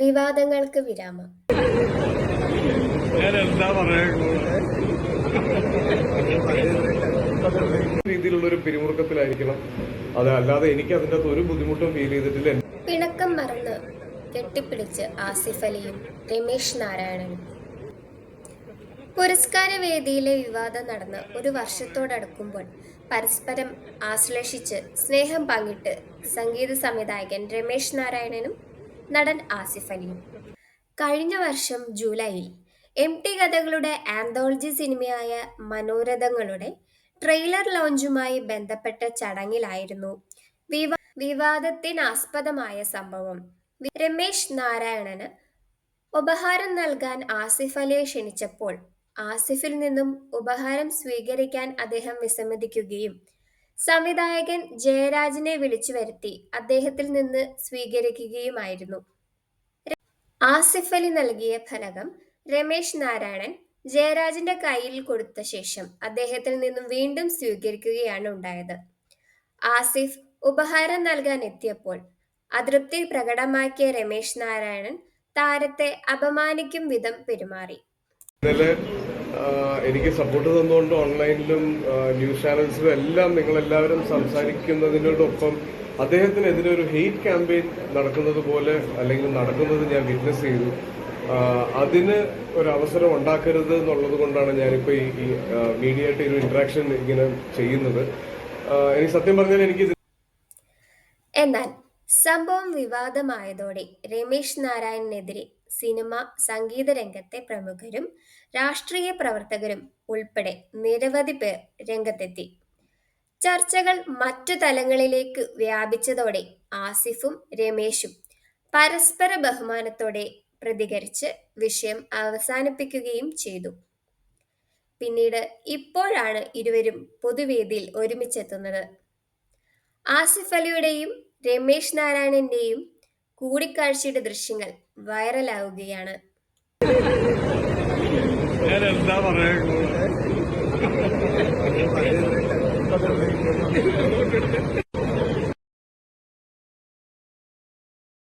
വിവാദങ്ങൾക്ക് വിരാമം. രീതിയിലുള്ള ഒരു പിരിമുറുക്കത്തിലായിരിക്കണം. അതല്ലാതെ അല്ലാതെ എനിക്ക് അതിന്റെ അകത്ത് ഒരു ബുദ്ധിമുട്ടും ഫീൽ ചെയ്തിട്ടില്ല. പിണക്കം മറന്ന് കെട്ടിപ്പിടിച്ച് ആസിഫ് അലിയും രമേശ് നാരായണനും. പുരസ്കാര വേദിയിലെ വിവാദം നടന്ന് ഒരു വർഷത്തോടടുക്കുമ്പോൾ പരസ്പരം ആശ്ലേഷിച്ച് സ്നേഹം പങ്കിട്ട് സംഗീത സംവിധായകൻ രമേശ് നാരായണനും നടൻ ആസിഫ് അലിയും. കഴിഞ്ഞ വർഷം ജൂലൈയിൽ എം ടി കഥകളുടെ ആന്തോളജി സിനിമയായ മനോരഥങ്ങളുടെ ട്രെയിലർ ലോഞ്ചുമായി ബന്ധപ്പെട്ട ചടങ്ങിലായിരുന്നു വിവാ വിവാദത്തിനാസ്പദമായ സംഭവം. രമേശ് നാരായണന് ഉപഹാരം നൽകാൻ ആസിഫ് അലിയെ ക്ഷണിച്ചപ്പോൾ ആസിഫിൽ നിന്നും ഉപഹാരം സ്വീകരിക്കാൻ അദ്ദേഹം വിസമ്മതിക്കുകയും സംവിധായകൻ ജയരാജിനെ വിളിച്ചു വരുത്തി അദ്ദേഹത്തിൽ നിന്ന് സ്വീകരിക്കുകയുമായിരുന്നു. ആസിഫ് അലി നൽകിയ ഫലകം രമേശ് നാരായണൻ ജയരാജിന്റെ കയ്യിൽ കൊടുത്ത ശേഷം അദ്ദേഹത്തിൽ നിന്നും വീണ്ടും സ്വീകരിക്കുകയാണ് ഉണ്ടായത്. ആസിഫ് ഉപഹാരം നൽകാൻ എത്തിയപ്പോൾ അതൃപ്തി പ്രകടമാക്കിയ രമേശ് നാരായണൻ താരത്തെ അപമാനിക്കും വിധം പെരുമാറി. എനിക്ക് സപ്പോർട്ട് തന്നുകൊണ്ട് ഓൺലൈനിലും ന്യൂസ് ചാനൽസിലും എല്ലാം നിങ്ങളെല്ലാവരും സംസാരിക്കുന്നതിനോടൊപ്പം അദ്ദേഹത്തിനെതിരെ ഒരു ഹെയ്റ്റ് ക്യാമ്പയിൻ നടക്കുന്നത് പോലെ അല്ലെങ്കിൽ നടക്കുന്നത് ഞാൻ വിറ്റ്നസ് ചെയ്തു. അതിന് ഒരു അവസരം ഉണ്ടാക്കരുത് എന്നുള്ളത് കൊണ്ടാണ് ഞാനിപ്പോൾ ഈ ഈ മീഡിയ ആയിട്ട് ഒരു ഇന്ററാക്ഷൻ ഇങ്ങനെ ചെയ്യുന്നത്. എനിക്ക് സത്യം പറഞ്ഞാൽ എനിക്ക് എന്നാൽ സംഭവം വിവാദമായതോടെ രമേശ് നാരായണനെതിരെ സിനിമ സംഗീത രംഗത്തെ പ്രമുഖരും രാഷ്ട്രീയ പ്രവർത്തകരും ഉൾപ്പെടെ നിരവധി പേർ രംഗത്തെത്തി. ചർച്ചകൾ മറ്റു തലങ്ങളിലേക്ക് വ്യാപിച്ചതോടെ ആസിഫും രമേശും പരസ്പര ബഹുമാനത്തോടെ പ്രതികരിച്ച് വിഷയം അവസാനിപ്പിക്കുകയും ചെയ്തു. പിന്നീട് ഇപ്പോഴാണ് ഇരുവരും പൊതുവേദിയിൽ ഒരുമിച്ചെത്തുന്നത്. ആസിഫ് അലിയുടെയും രമേശ് നാരായണന്റെയും കൂടിക്കാഴ്ചയുടെ ദൃശ്യങ്ങൾ വൈറലാവുകയാണ്.